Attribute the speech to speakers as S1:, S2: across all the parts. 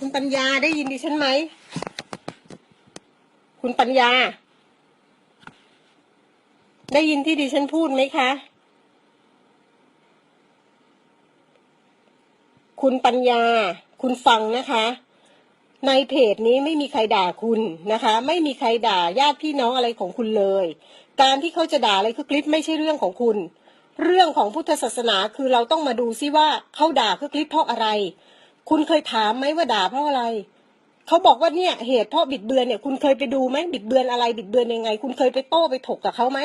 S1: คุณปัญญาได้ยินดิฉันไหม คุณปัญญา ได้ยินที่ดิฉันพูดไหมคะ คุณปัญญา คุณฟังนะคะ ในเพจนี้ไม่มีใครด่าคุณนะคะ ไม่มีใครด่าญาติพี่น้องอะไรของคุณเลย การที่เขาจะด่าอะไรคือคลิปไม่ใช่เรื่องของคุณ เรื่องของพุทธศาสนาคือเราต้องมาดูซิว่าเขาด่าคือคลิปเพราะอะไร คุณเคยถามไหมว่าด่าเพราะอะไร เขาบอกว่าเนี่ย เหตุเพราะบิดเบือนเนี่ย คุณเคยไปดูไหมบิดเบือนอะไร บิดเบือนยังไง คุณเคยไปโต้ไปถกกับเขาไหม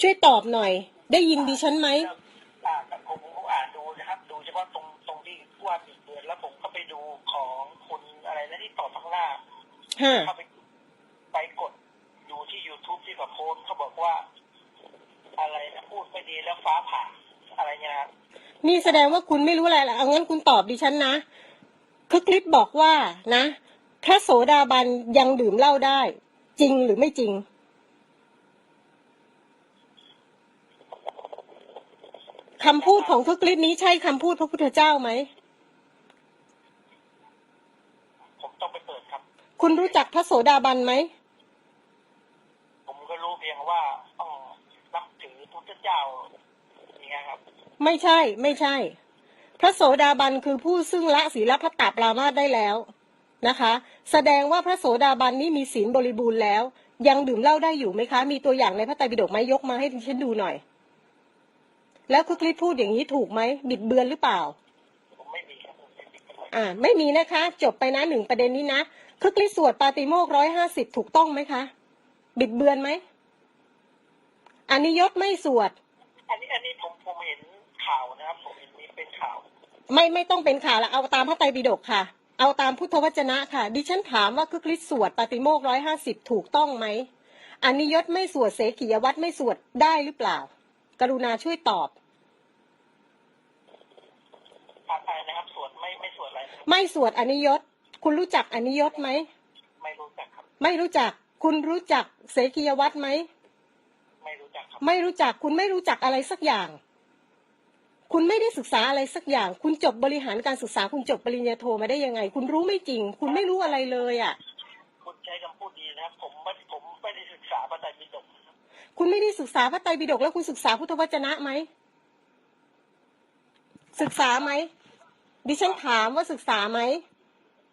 S1: ช่วยตอบหน่อย ได้ยินดิฉันไหม
S2: อ่าแต่ผมผมอ่านดูนะครับ ดูเฉพาะตรงตรงที่ว่าบิดเบือนแล้วผมก็ไปดูของคุณอะไรนะที่ต่อทั้างหน้า
S1: ฮะ
S2: เข้าไปไปกดดูที่ YouTube ที่เขาโพสต์เขาบอกว่า อะไรนะพูดไม่ดีแล้วฟ้าผ่า อะไรเนี่ยนะครับ
S1: นี่แสดงว่าคุณไม่รู้อะไรละเอางั้นคุณตอบดิฉันนะ คือคลิปบอกว่านะ พระโสดาบันยังดื่มเหล้าได้ จริงหรือไม่จริง คำพูดของทุกคลิปนี้ใช่คำพูดพระพุทธเจ้าไหม
S2: ผมต้องไปเปิดครับ
S1: คุณรู้จักพระโสดาบันไหม
S2: ผมก็รู้เพียงว่าต้องนับถือพุทธเจ้าอย่าง เงี้ยครับ
S1: ไม่ใช่ไม่ใช่ พระโสดาบันคือผู้ซึ่งละศีลพัตตปรามาสได้แล้วนะคะ แสดงว่าพระโสดาบันนี้มีศีลบริบูรณ์แล้ว ยังดื่มเหล้าได้อยู่ไหมคะ มีตัวอย่างในพระไตรปิฎกไหมยกมาให้ดิฉันดูหน่อย แล้วคุณคลิปพูดอย่างนี้ถูกไหมบิดเบือนหรือเปล่า
S2: ผมไม่มีครับผมไม่มีครับ
S1: อ่า ไม่มีนะคะ จบไปนะหนึ่งประเด็นนี้นะคือคลิปสวดปาติโมกร้อยห้าสิบถูกต้องไหมคะ บิดเบือนไหมอันนี้ยศไม่สวด
S2: อันนี้อันนี้ผมผมเห็นข่าวนะครับ ผมเห็นนี่เป็นข่าว
S1: ไม่ไม่ต้องเป็นข่าวละเอาตามพระไตรปิฎกค่ะ เอาตามพุทธวจนะค่ะ ดิฉันถามว่าคือคริสต์สวดปาติโมกร้อยห้าสิบถูกต้องไหมอันนิยตไม่สวดเสขียวัตรไม่สวดได้หรือเปล่า กรุณาช่วยตอบ
S2: อะไรนะครับสวดไม่ไม่สวดอะไรนะครับ
S1: ไม่สวดอนิยตคุณรู้จักอนิยตไหม
S2: ไม่รู้จักครับ
S1: ไม่รู้จัก คุณรู้จักเสขียวัตรไหม
S2: ไม่รู้จักครับ
S1: ไม่รู้จักคุณไม่รู้จักอะไรสักอย่าง คุณไม่ได้ศึกษาอะไรสักอย่าง คุณจบบริหารการศึกษา คุณจบปริญญาโทมาได้ยังไง คุณรู้ไม่จริง คุณไม่รู้อะไรเลยอะ
S2: คุณใช้คำพูดดีนะครับผมไม่ผมไม่ได้ศึกษาพระไตรปิฎกนะครับ
S1: คุณไม่ได้ศึกษาพระไตรปิฎกแล้วคุณศึกษาพุทธวจนะไหมศึกษาไหมดิฉันถามว่าศึกษาไหม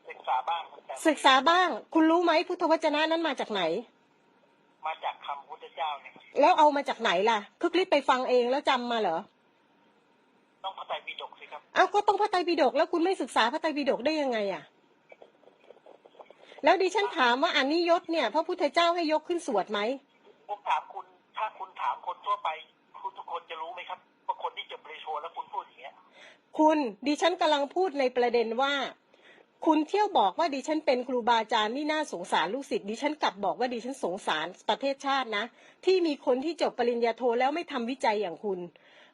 S2: ศึกษาบ้างแต่
S1: ศึกษาบ้าง คุณรู้ไหมพุทธวจนะนั้นมาจากไหน
S2: มาจากคำพุทธ เจ้าเนี่ยครับ
S1: แล้วเอามาจากไหนล่ะคือคลิปไปฟังเองแล้วจำมาเหรอ
S2: ต้องพระไตรปิฎกสิครับ
S1: เอาก็ต้องพระไตรปิฎกแล้วคุณไม่ศึกษาพระไตรปิฎกได้ยังไงอะ แล้วดิฉันถามว่าอันนี้ยศเนี่ย พระพุทธเจ้าให้ยกขึ้นสวดไหม
S2: ผมถามคุณถ้าคุณถามคนทั่วไป คุณทุกคนจะรู้ไหมครับว่าคนที่จบปริญญาโทแล้วคุณพูดอย่างเงี้ย
S1: คุณดิฉันกำลังพูดในประเด็นว่า คุณเที่ยวบอกว่าดิฉันเป็นครูบาอาจารย์นี่น่าสงสารลูกศิษย์ดิฉันกลับบอกว่าดิฉันสงสารประเทศชาตินะ ที่มีคนที่จบปริญญาโทแล้วไม่ทำวิจัยอย่างคุณ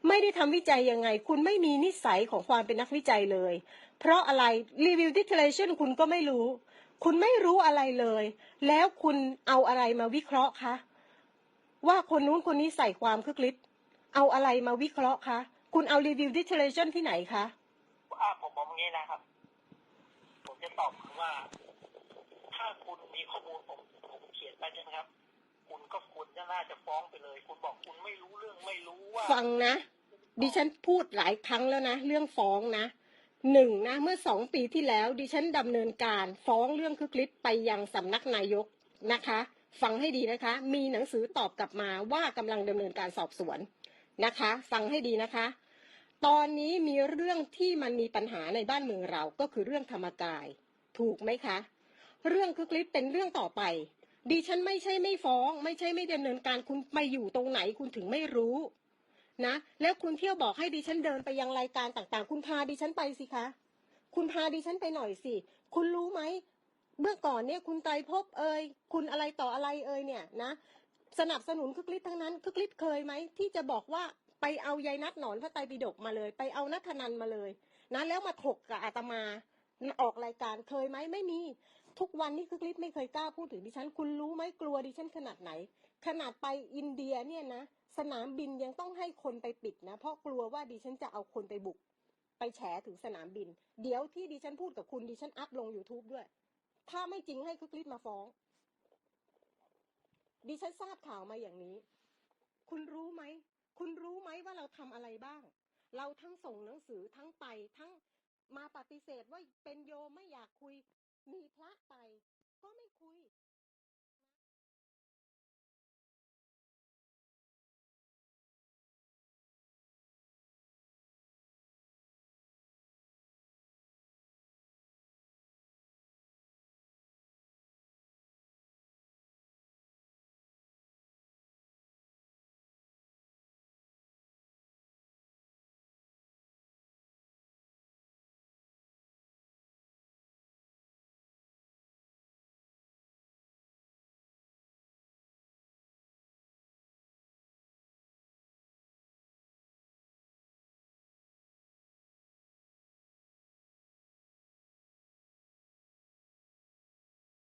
S1: ไม่ได้ทำวิจัยยังไง คุณไม่มีนิสัยของความเป็นนักวิจัยเลย เพราะอะไรรีวิวดิเทเลชันคุณก็ไม่รู้ คุณไม่รู้อะไรเลย แล้วคุณเอาอะไรมาวิเคราะห์คะว่าคนนู้นคนนี้ใส่ความคึกฤทธิ์เอาอะไรมาวิเคราะห์คะคุณเอารีวิวดิเทเลชันที่ไหนคะ
S2: อ่าผมบอกอย่างนี้นะครับ ผมจะตอบคือ ว่า ถ้าคุณมีข้อมูลผมผมเขียนไปใช่ไหมครับ คุณก็คุณจะน่าจะฟ้องไปเลย คุณบอกคุณไม่รู้เรื่องไม่รู้ว่า
S1: ฟังนะ ดิฉันพูดหลายครั้งแล้วนะ เรื่องฟ้องนะหนึ่งนะเมื่อสองปีที่แล้วดิฉันดำเนินการฟ้องเรื่องคือคลิปไปยังสำนักนายกนะคะ ฟังให้ดีนะคะ มีหนังสือตอบกลับมาว่ากำลังดำเนินการสอบสวนนะคะ ฟังให้ดีนะคะ ตอนนี้มีเรื่องที่มันมีปัญหาในบ้านเมืองเราก็คือเรื่องธรรมกาย ถูกไหมคะ เรื่องคือคลิปเป็นเรื่องต่อไป ดิฉันไม่ใช่ไม่ฟ้อง ไม่ใช่ไม่ดำเนินการคุณไปอยู่ตรงไหนคุณถึงไม่รู้นะ แล้วคุณเที่ยวบอกให้ดิฉันเดินไปยังรายการต่างๆ คุณพาดิฉันไปสิคะ คุณพาดิฉันไปหน่อยสิ คุณรู้ไหมเมื่อก่อนเนี่ยคุณไตรภพเอ่ยคุณอะไรต่ออะไรเอ่ยเนี่ยนะสนับสนุนคึกฤทธิ์ทั้งนั้นคึกฤทธิ์เคยไหมที่จะบอกว่าไปเอายายนัดหนอนพระไตรปิฎกมาเลย ไปเอานัทนันมาเลยนะแล้วมาถกกับอาตมา ออกรายการเคยไหมไม่มี ทุกวันนี้คึกฤทธิ์ไม่เคยกล้าพูดถึงดิฉัน คุณรู้ไหมกลัวดิฉันขนาดไหน ขนาดไปอินเดียเนี่ยนะ สนามบินยังต้องให้คนไปปิดนะ เพราะกลัวว่าดิฉันจะเอาคนไปบุก ไปแฉถึงสนามบิน เดี๋ยวที่ดิฉันพูดกับคุณดิฉันอัพลง YouTube ด้วย ถ้าไม่จริงให้คึกฤทธิ์มาฟ้อง ดิฉันทราบข่าวมาอย่างนี้ คุณรู้ไหม คุณรู้ไหมว่าเราทำอะไรบ้าง เราทั้งส่งหนังสือทั้งไปทั้ง มาปฏิเสธว่าเป็นโยมไม่อยากคุยมีพระไป